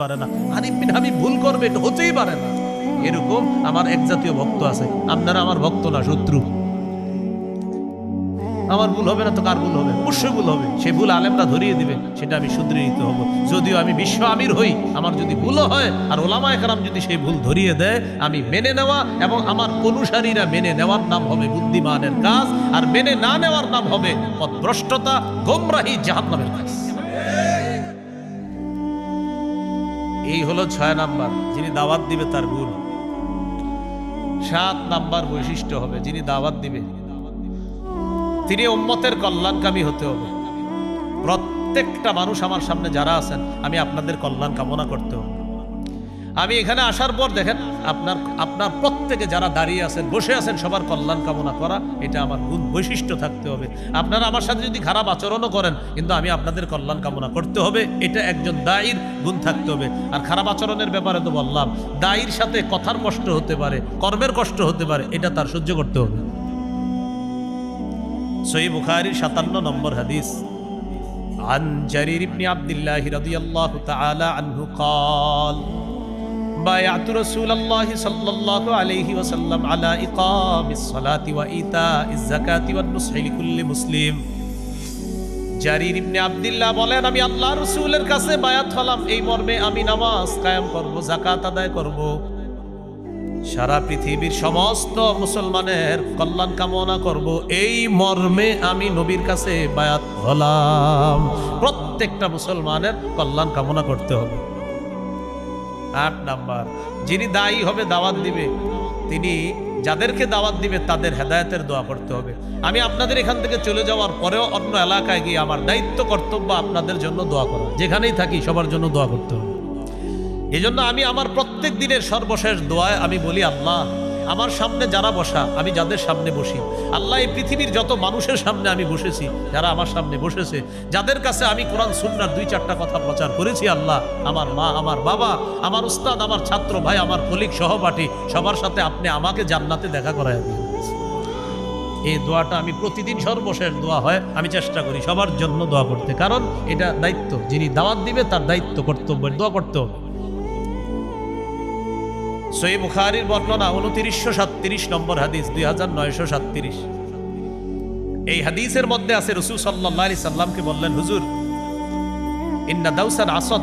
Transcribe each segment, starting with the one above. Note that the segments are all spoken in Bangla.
পারে না। হানিফ বিন হাবিব ভুল করবে, এটা হতেই পারে না। এরকম আমার এক জাতীয় ভক্ত আছে। আপনারা আমার ভক্ত না, শত্রু। আমার ভুল হবে না তো কার ভুল হবে? অবশ্যই ভুল হবে। সে ভুল আলেমরা ধরিয়ে দিবে, সেটা আমি শুধরে নিতে হব। যদিও আমি বিশ্ব আমির হই, আমার যদি ভুলও হয়, আর ওলামা একরাম যদি সেই ভুল ধরিয়ে দেয়, আমি মেনে নেওয়া এবং আমার অনুসারীরা মেনে নেওয়ার নাম হবে বুদ্ধিমানের কাজ, আর মেনে না নেওয়ার নাম হবে পথভ্রষ্টতা গোমরাহি জাহান্নামের কাজ। এই হলো ছয় নাম্বার, যিনি দাওয়াত দিবে তার গুণ সাত নাম্বার বৈশিষ্ট্য হবে, যিনি দাওয়াত দিবে, তিনি উম্মতের কল্যাণকামী হতে হবে। প্রত্যেকটা মানুষ আমার সামনে যারা আছেন, আমি আপনাদের কল্যাণ কামনা করতে হবে। আমি এখানে আসার পর দেখেন আপনার আপনার প্রত্যেকে যারা দাঁড়িয়ে আছেন বসে আছেন সবার কল্যাণ কামনা করা এটা আমার গুণ বৈশিষ্ট্য থাকতে হবে আপনারা আমার সাথে যদি খারাপ আচরণও করেন কিন্তু আমি আপনাদের কল্যাণ কামনা করতে হবে এটা একজন দায়ীর গুণ থাকতে হবে আর খারাপ আচরণের ব্যাপারে তো বললাম দায়ীর সাথে কথার কষ্ট হতে পারে কর্মের কষ্ট হতে পারে এটা তার সহ্য করতে হবে সই বুখারির সাতান্ন নম্বর হাদিস عن جرير بن عبد الله رضي الله تعالى عنه قال بايعت رسول الله صلى الله عليه وسلم على إقام الصلاة وإيتاء الزكاة والنصح لكل مسلم জারির ইবনে আব্দুল্লাহ বলেন আমি আল্লাহ রসুলের কাছে বায়াত হলাম এই মর্মে আমি নামাজ কায়েম করব জাকাত আদায় করব সারা পৃথিবীর সমস্ত মুসলমানের কল্যাণ কামনা করব এই মর্মে আমি নবীর কাছে বায়াত হলাম প্রত্যেকটা মুসলমানের কল্যাণ কামনা করতে হবে আট নাম্বার। যিনি দায়ী হবে দাওয়াত দিবে, তিনি যাদেরকে দাওয়াত দিবে তাদের হেদায়তের দোয়া করতে হবে। আমি আপনাদের এখান থেকে চলে যাওয়ার পরেও অন্য এলাকায় গিয়ে আমার দায়িত্ব, কর্তব্য আপনাদের জন্য দোয়া করা। যেখানেই থাকি সবার জন্য দোয়া করতে হবে। এজন্য আমি আমার প্রত্যেক দিনের সর্বশেষ দোয়ায় আমি বলি, আল্লাহ আমার সামনে যারা বসা, আমি যাদের সামনে বসি। আল্লাহ এই পৃথিবীর যত মানুষের সামনে আমি বসেছি, যারা আমার সামনে বসেছে, যাদের কাছে আমি কোরআন, সুন্নার দুই চারটা কথা প্রচার করেছি, আল্লাহ, আমার মা, আমার বাবা, আমার উস্তাদ, আমার ছাত্র ভাই, আমার কলিক সহপাঠী, সবার সাথে আপনি আমাকে জান্নাতে দেখা করায় দিন এই দোয়াটা আমি প্রতিদিন সর্বশেষ দোয়া হয়, আমি চেষ্টা করি সবার জন্য দোয়া করতে। কারণ এটা দায়িত্ব, যিনি দাওয়াত দিবে তার দায়িত্ব, কর্তব্য, দোয়া করতে হবে। সই বুখারির বর্ণনা উনত্রিশশো সাতত্রিশ নম্বর হাদিস, দুই হাজার নয়শো সাতত্রিশ। এই হাদিসের মধ্যে আছে রসুল সাল্লাহ আলি সাল্লামকে বললেন, হুজুর, ইন্না দাউসান আসদ,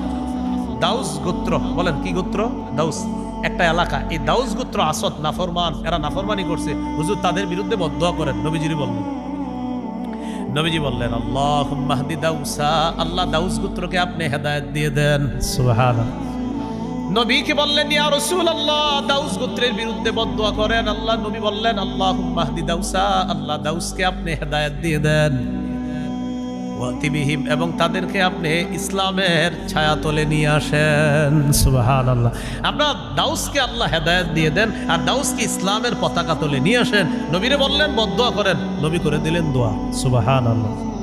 দাউস গোত্র। বলেন, কি গোত্র? দাউস, একটা এলাকা। এই দাউস গোত্র আসদ, নাফরমান, এরা নাফরমানি করছে। হুজুর, তাদের বিরুদ্ধে বদয়া করেন, নবীজিরি বললেন। নবীজি বললেন আল্লাহ দাউসা, আল্লাহ দাউস গোত্রকে আপনি হেদায়ত দিয়ে দেন। সুবহানাল্লাহ। নবীকে বললেন, ইয়া রাসূলুল্লাহ, দাউস গোত্রের বিরুদ্ধে বদদোয়া করেন আল্লাহ। নবী বললেন, আল্লাহুম্মা হদি দাউসা, আল্লাহ দাউসকে আপনি হেদায়েত দিয়ে দেন। ওয়াতিবিহিম এবং তাদেরকে আপনি ইসলামের ছায়া তলে নিয়ে আসেন। সুবহানাল্লাহ। আপনার দাউসকে আল্লাহ হেদায়েত দিয়ে দেন আর দাউসকে ইসলামের পতাকা তলে নিয়ে আসেন। নবীরে বললেন, বদদোয়া করেন। নবী করে দিলেন দোয়া। সুবহানাল্লাহ।